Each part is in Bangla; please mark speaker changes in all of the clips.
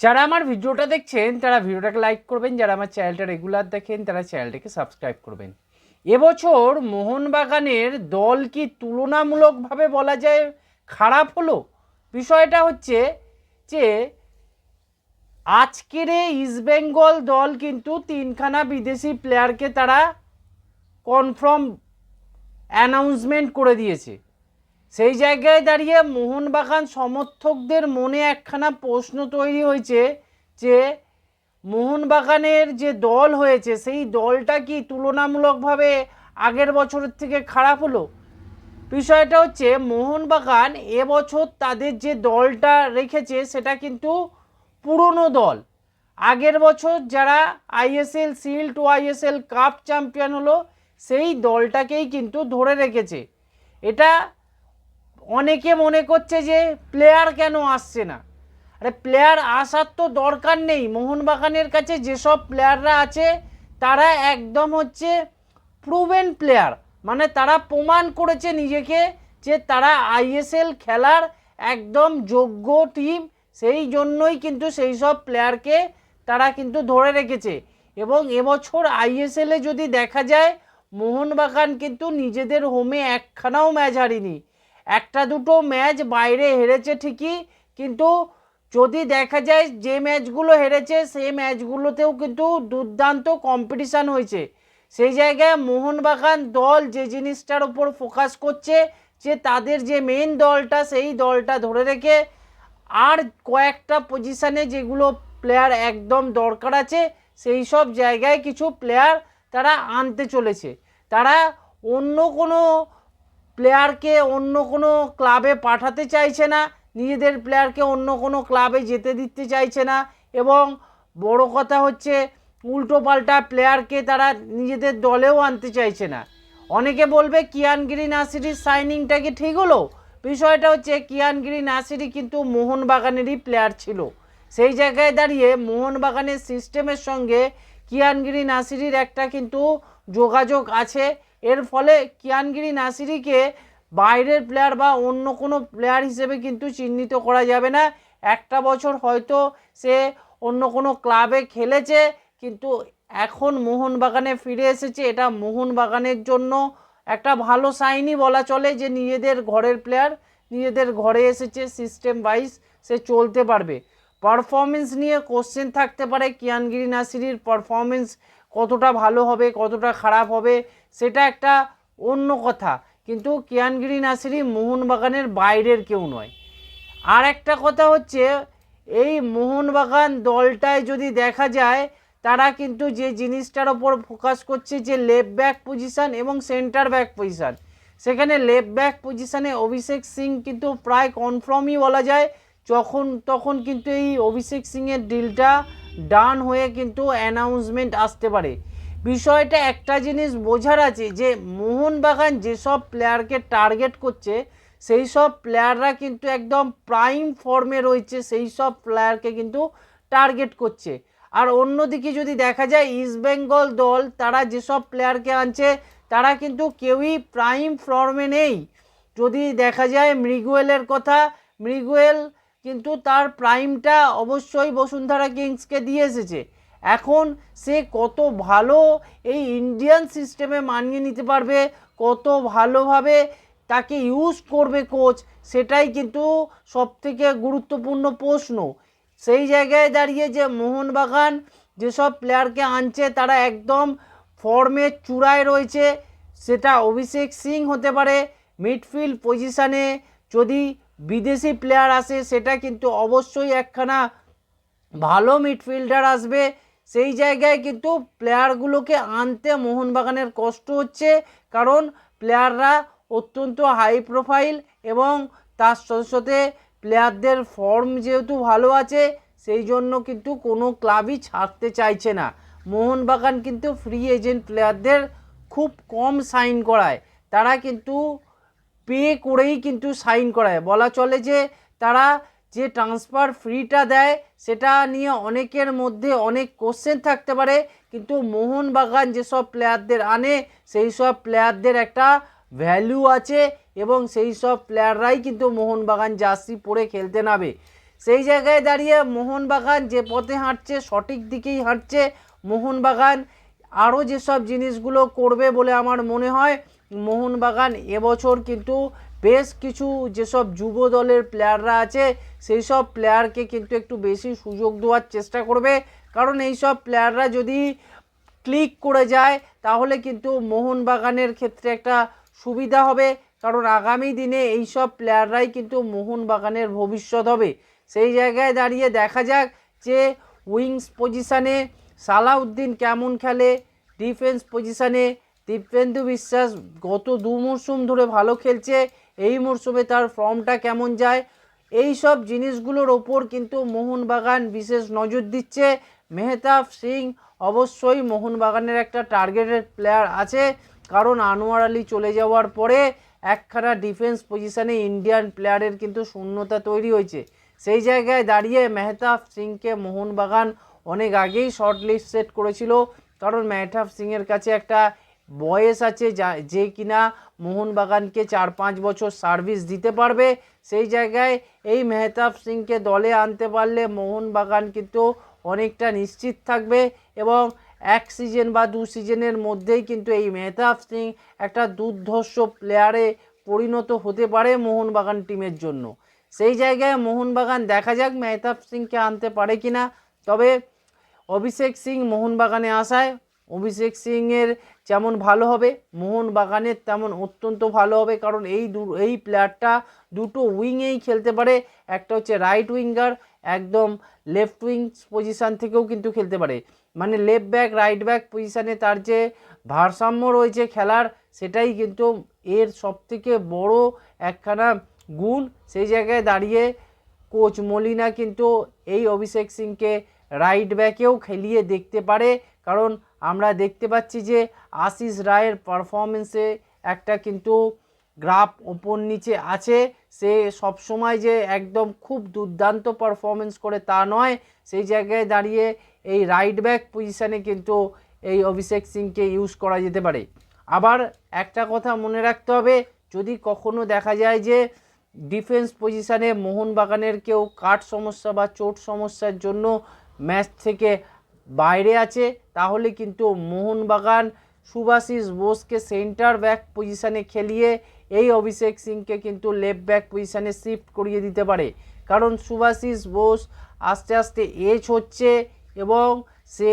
Speaker 1: যারা আমার ভিডিওটা দেখছেন, তারা ভিডিওটাকে লাইক করবেন, যারা আমার চ্যানেলটা রেগুলার দেখেন, তারা চ্যানেলটাকে সাবস্ক্রাইব করবেন। এবছর মোহনবাগানের দল কি তুলনামূলকভাবে বলা যায় খারাপ হলো? বিষয়টা হচ্ছে যে, আজকের ইস্টবেঙ্গল দল কিন্তু তিনখানা বিদেশি প্লেয়ারকে তারা কনফার্ম অ্যানাউন্সমেন্ট করে দিয়েছে। সেই জায়গায় দাঁড়িয়ে মোহনবাগান সমর্থকদের মনে একখানা প্রশ্ন তৈরি হয়েছে যে মোহনবাগানের যে দল হয়েছে, সেই দলটা কি তুলনামূলকভাবে আগের বছরের থেকে খারাপ হলো? বিষয়টা হচ্ছে মোহনবাগান এবছর তাদের যে দলটা রেখেছে, সেটা কিন্তু পুরনো দল। আগের বছর যারা আইএসএল সিল্ড ও আইএসএল কাপ চ্যাম্পিয়ন হলো, সেই দলটাকেই কিন্তু ধরে রেখেছে। এটা অনেকে মনে করছে যে প্লেয়ার কেন আসছে না। আরে প্লেয়ার আসার তো দরকার নেই। মোহনবাগানের কাছে যেসব প্লেয়াররা আছে, তারা একদম হচ্ছে প্রুভেন প্লেয়ার মানে তারা প্রমাণ করেছে নিজেকে যে তারা আইএসএল খেলার একদম যোগ্য টিম সেই জন্যই কিন্তু সেই সব প্লেয়ারকে তারা কিন্তু ধরে রেখেছে। এবং এবছর আইএসএলে যদি দেখা যায়, মোহনবাগান কিন্তু নিজেদের হোমে একখানাও ম্যাচ হারিনি। একটা দুটো ম্যাচ বাইরে হেরেছে ঠিকই, কিন্তু যদি দেখা যায় যে ম্যাচগুলো হেরেছে সেই ম্যাচগুলোতেও কিন্তু দুর্দান্ত কম্পিটিশান হয়েছে। সেই জায়গায় মোহনবাগান দল যে জিনিসটার উপর ফোকাস করছে, যে তাদের যে মেন দলটা, সেই দলটা ধরে রেখে আর কয়েকটা পজিশানে যেগুলো প্লেয়ার একদম দরকার আছে, সেই সব জায়গায় কিছু প্লেয়ার তারা আনতে চলেছে। তারা অন্য কোনো প্লেয়ারকে অন্য কোনো ক্লাবে পাঠাতে চাইছে না, নিজেদের প্লেয়ারকে অন্য কোনো ক্লাবে যেতে দিতে চাইছে না এবং বড় কথা হচ্ছে উল্টো পাল্টা প্লেয়ারকে তারা নিজেদের দলেও আনতে চাইছে না। অনেকে বলবে কিয়ানগিরি নাসিরির সাইনিংটা কি ঠিক হলো? বিষয়টা হচ্ছে কিয়ানগিরি নাসিরি কিন্তু মোহনবাগানেরই প্লেয়ার ছিল। সেই জায়গায় দাঁড়িয়ে মোহনবাগানের সিস্টেমের সঙ্গে কিয়ানগিরি নাসিরির একটা কিন্তু যোগাযোগ আছে। এর ফলে কিয়ানগিরি নাসিরিকে বাইরের প্লেয়ার বা অন্য কোনো প্লেয়ার হিসেবে কিন্তু চিহ্নিত করা যাবে না। একটা বছর হয়তো সে অন্য কোনো ক্লাবে খেলেছে, কিন্তু এখন মোহনবাগানে ফিরে এসেছে। এটা মোহনবাগানের জন্য একটা ভালো সাইনই বলা চলে যে নিজেদের ঘরের প্লেয়ার নিজেদের ঘরে এসেছে সিস্টেম ওয়াইজ সে চলতে পারবে। পারফরমেন্স নিয়ে কোশ্চেন থাকতে পারে কিয়ানগিরি নাসিরির পারফরমেন্স কতটা ভালো হবে, কতটা খারাপ হবে। সেটা একটা অন্য কথা। কিন্তু কিয়ানগিরি নাসিরি মোহনবাগানের বাইরের কেউ নয়। আর একটা কথা হচ্ছে, এই মোহনবাগান দলটায় যদি দেখা যায়, তারা কিন্তু যে জিনিসটার ওপর ফোকাস করছে, যে লেফট ব্যাক পজিশান এবং সেন্টার ব্যাক পজিশান সেখানে লেফট ব্যাক পজিশানে অভিষেক সিং কিন্তু প্রায় কনফার্মই বলা যায়, যখন তখন কিন্তু এই অভিষেক সিংয়ের ডিলটা ডান হয়ে কিন্তু অ্যানাউন্সমেন্ট আসতে পারে। বিষয়টা একটা জিনিস বোঝার আছে যে মোহনবাগান যেসব প্লেয়ারকে টার্গেট করছে সেই সব প্লেয়াররা কিন্তু একদম প্রাইম ফর্মে রয়েছে সেই সব প্লেয়ারকে কিন্তু টার্গেট করছে। আর অন্যদিকে যদি দেখা যায় ইস্টবেঙ্গল দল, তারা যেসব প্লেয়ারকে আনছে, তারা কিন্তু কেউই প্রাইম ফর্মে নেই। যদি দেখা যায় মৃগুয়েলের কথা, মৃগুয়েল কিন্তু তার প্রাইমটা অবশ্যই বসুন্ধরা কিংসকে দিয়ে এসেছে। এখন সে কত ভালো এই ইন্ডিয়ান সিস্টেমে মানিয়ে নিতে পারবে, কত ভালোভাবে তাকে ইউজ করবে কোচ সেটাই কিন্তু সবথেকে গুরুত্বপূর্ণ প্রশ্ন। সেই জায়গায় দাঁড়িয়ে যে মোহনবাগান যেসব প্লেয়ারকে আনছে, তারা একদম ফর্মের চূড়ায় রয়েছে। সেটা অভিষেক সিং হতে পারে মিডফিল্ড পজিশানে যদি বিদেশি প্লেয়ার আসে, সেটা কিন্তু অবশ্যই একখানা ভালো মিডফিল্ডার আসবে। সেই জায়গায় কিন্তু প্লেয়ারগুলোকে আনতে মোহনবাগানের কষ্ট হচ্ছে। কারণ প্লেয়াররা অত্যন্ত হাই প্রোফাইল এবং তার সাথে সাথে প্লেয়ারদের ফর্ম যেহেতু ভালো আছে, সেই জন্য কিন্তু কোনো ক্লাবই ছাড়তে চাইছে না। মোহনবাগান কিন্তু ফ্রি এজেন্ট প্লেয়ারদের খুব কম সাইন করায়। তারা কিন্তু পে করেই কিন্তু সাইন করায়। বলা চলে যে তারা যে ট্রান্সফার ফ্রিটা দেয়, সেটা নিয়ে অনেকের মধ্যে অনেক কোশ্চেন থাকতে পারে। কিন্তু মোহনবাগান যেসব প্লেয়ারদের আনে, সেই সব প্লেয়ারদের একটা ভ্যালু আছে এবং সেই সব প্লেয়াররাই কিন্তু মোহনবাগান জার্সি পরে খেলতে নামে। সেই জায়গায় দাঁড়িয়ে মোহনবাগান যে পথে হাঁটছে, সঠিক দিকেই হাঁটছে, মোহনবাগান আরও যেসব জিনিসগুলো করবে বলে আমার মনে হয়, মোহনবাগান এবছর কিন্তু বেশ কিছু যেসব যুব দলের প্লেয়াররা আছে, সেই সব প্লেয়ারকে কিন্তু একটু বেশি সুযোগ দেওয়ার চেষ্টা করবে। কারণ এই সব প্লেয়াররা যদি ক্লিক করে যায়, তাহলে কিন্তু মোহনবাগানের ক্ষেত্রে একটা সুবিধা হবে। কারণ আগামী দিনে এই সব প্লেয়াররাই কিন্তু মোহনবাগানের ভবিষ্যৎ হবে। সেই জায়গায় দাঁড়িয়ে দেখা যাক যে উইংস পজিশানে সালাউদ্দিন কেমন খেলে, ডিফেন্স পজিশানে দীপেন্দু বিশ্বাস গত দু মরশুম ধরে ভালো খেলছে এই মরশুমে তার ফর্মটা কেমন যায়? এই সব জিনিসগুলোর ওপর কিন্তু মোহনবাগান বিশেষ নজর দিচ্ছে। মেহতাব সিং অবশ্যই মোহনবাগানের একটা টার্গেটেড প্লেয়ার আছে। কারণ আনোয়ার আলী চলে যাওয়ার পরে একখানা ডিফেন্স পজিশনে ইন্ডিয়ান প্লেয়ারের কিন্তু শূন্যতা তৈরি হয়েছে। সেই জায়গায় দাঁড়িয়ে মেহতাব সিংকে মোহনবাগান অনেক আগেই শর্ট লিস্ট সেট করেছিল। কারণ মেহতাব সিংয়ের কাছে একটা বয়স আছে যা, যে কিনা মোহনবাগানকে চার পাঁচ বছর সার্ভিস দিতে পারবে, সেই জায়গায় এই মেহতাব সিংকে দলে আনতে পারলে মোহনবাগান কিন্তু অনেকটা নিশ্চিত থাকবে এবং এক সিজন বা দু সিজনের মধ্যেই কিন্তু এই মেহতাব সিং একটা দুর্ধর্ষ প্লেয়ারে পরিণত হতে পারে মোহনবাগান টিমের জন্য। সেই জায়গায় মোহনবাগান দেখা যাক মেহতাব সিংকে আনতে পারে কিনা। তবে অভিষেক সিং মোহনবাগানে আসায় অভিষেক সিংয়ের যেমন ভালো হবে, মোহনবাগানের তেমন অত্যন্ত ভালো হবে, কারণ এই দু, এই প্লেয়ারটা দুটো উইংয়েই খেলতে পারে, একটা হচ্ছে রাইট উইঙ্গার একদম লেফট উইং পজিশান থেকেও কিন্তু খেলতে পারে। মানে লেফট ব্যাক রাইট ব্যাক পজিশানে তার যে ভারসাম্য রয়েছে খেলার, সেটাই কিন্তু এর সবথেকে বড় একখানা গুণ। সেই জায়গায় দাঁড়িয়ে কোচ মলিনা কিন্তু এই অভিষেক সিংকে রাইট ব্যাকেও খেলিয়ে দেখতে পারে, কারণ আমরা দেখতে পাচ্ছি যে আশিস রায়ের পারফরমেন্সে একটা কিন্তু গ্রাফ ওপর নিচে আছে। সে সবসময় যে একদম খুব দুর্দান্ত পারফরমেন্স করে তা নয়। সেই জায়গায় দাঁড়িয়ে এই রাইট ব্যাক পজিশানে কিন্তু এই অভিষেক সিংকে ইউজ করা যেতে পারে। আবার একটা কথা মনে রাখতে হবে, যদি কখনো দেখা যায় যে ডিফেন্স পজিশানে মোহনবাগানের কেউ কাঠ সমস্যা বা চোট সমস্যার জন্য ম্যাচ থেকে বাইরে আছে, তাহলে কিন্তু মোহনবাগান সুভাশিস বোসকে সেন্টার ব্যাক পজিশানে খেলিয়ে এই অভিষেক সিংকে কিন্তু লেফট ব্যাক পজিশানে শিফট করিয়ে দিতে পারে। কারণ সুভাশিস বোস আস্তে আস্তে এজ হচ্ছে এবং সে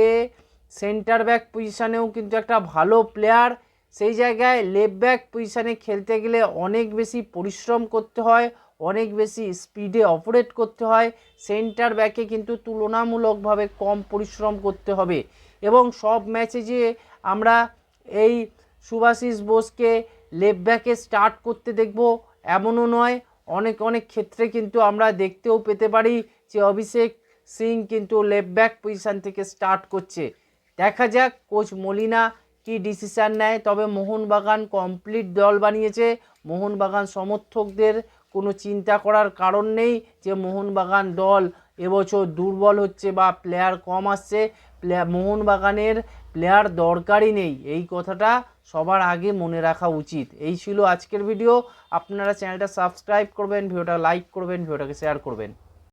Speaker 1: সেন্টার ব্যাক পজিশানেও কিন্তু একটা ভালো প্লেয়ার সেই জায়গায় লেফট ব্যাক পজিশানে খেলতে গেলে অনেক বেশি পরিশ্রম করতে হয় অনেক বেশি স্পিডে অপারেট করতে হয়। সেন্টার ব্যাকে কিন্তু তুলনামূলকভাবে কম পরিশ্রম করতে হবে। এবং সব ম্যাচে যে আমরা এই সুভাশিস বোসকে লেফট ব্যাকে স্টার্ট করতে দেখব, এমনও নয়। অনেক অনেক ক্ষেত্রে কিন্তু আমরা দেখতেও পেতে পারি যে অভিষেক সিং কিন্তু লেফট ব্যাক পজিশান থেকে স্টার্ট করছে। দেখা যাক কোচ মলিনা কি ডিসিশান নেয়। তবে মোহনবাগান কমপ্লিট দল বানিয়েছে। মোহনবাগান সমর্থকদের কোনো চিন্তা করার কারণ নেই যে মোহনবাগান দল এবছর দুর্বল হচ্ছে বা প্লেয়ার কম আসছে। প্লেয়ার মোহনবাগানের প্লেয়ার দরকারই নেই। এই কথাটা সবার আগে মনে রাখা উচিত। এই ছিল আজকের ভিডিও আপনারা চ্যানেলটা সাবস্ক্রাইব করবেন ভিডিওটা লাইক করবেন ভিডিওটাকে শেয়ার করবেন।